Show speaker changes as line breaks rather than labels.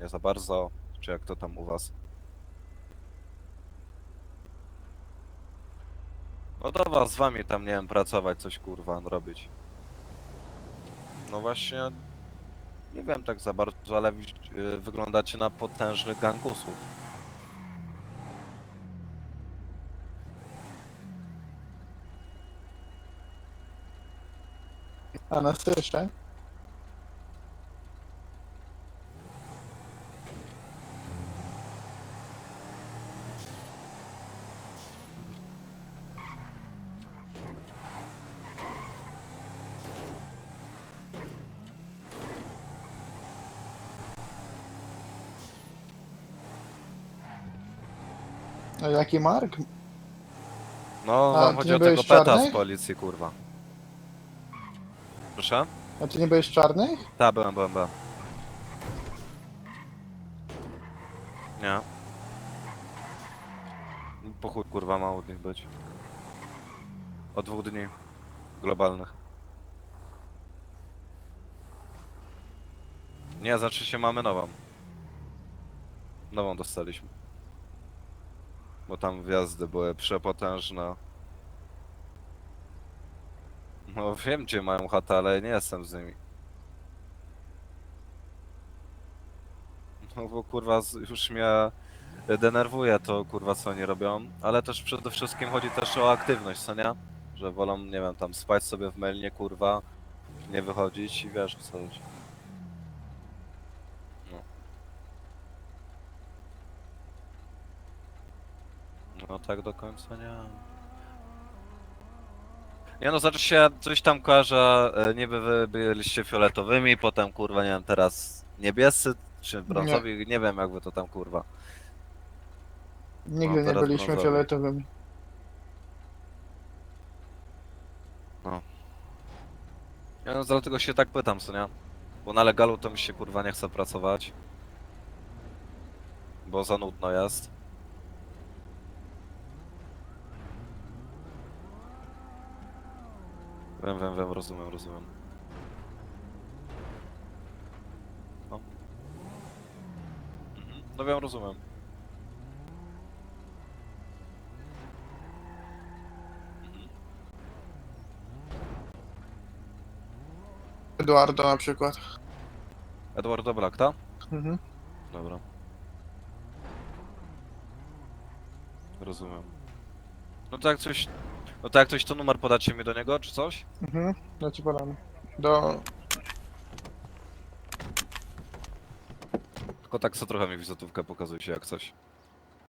nie za bardzo, czy jak to tam u was? No do was, z wami tam, nie wiem, pracować, coś kurwa robić. No właśnie, nie wiem tak za bardzo, ale y, wyglądacie na potężnych gangusów.
A na słyszę? A jaki Mark?
No,
A,
wam
ty
chodzi
nie
o tego
byłeś
peta
czarny?
z policji, kurwa. Proszę?
A ty nie byłeś czarny?
Tak, byłem, byłem, byłem. Nie. Po chuj, kurwa, ma od nich być. Od dwóch dni. Globalnych. Nie, znaczy się mamy nową. Nową dostaliśmy. Bo tam wjazdy były przepotężne. No wiem gdzie mają chatę, ale nie jestem z nimi. No bo kurwa już mnie denerwuje to kurwa co oni robią, ale też przede wszystkim chodzi też o aktywność, co nie? Że wolą, nie wiem, tam spać sobie w melnie kurwa, nie wychodzić i wiesz co chodzi. No tak do końca nie. Nie no, znaczy się, coś tam kojarzę, e, niby wy byliście fioletowymi, potem kurwa, nie wiem, teraz niebiescy, czy brązowi, nie, wiem jak wy to tam kurwa.
Nigdy
No,
nie
teraz
byliśmy
brązowy.
fioletowymi.
Ja no dlatego się tak pytam, co nie? Bo na legalu to mi się kurwa nie chce pracować. Bo za nudno jest. Wiem, wiem, wiem, rozumiem, rozumiem. No. Mhm. No wiem, rozumiem. Mhm.
Eduardo na przykład.
Eduardo Black, tak?
Mhm.
Dobra. Rozumiem. No to jak coś... No to jak coś, to numer podacie mi do niego, czy coś?
Mhm. Ja ci podam. Do...
Tylko tak co trochę mi wizytówkę pokazujcie, jak coś.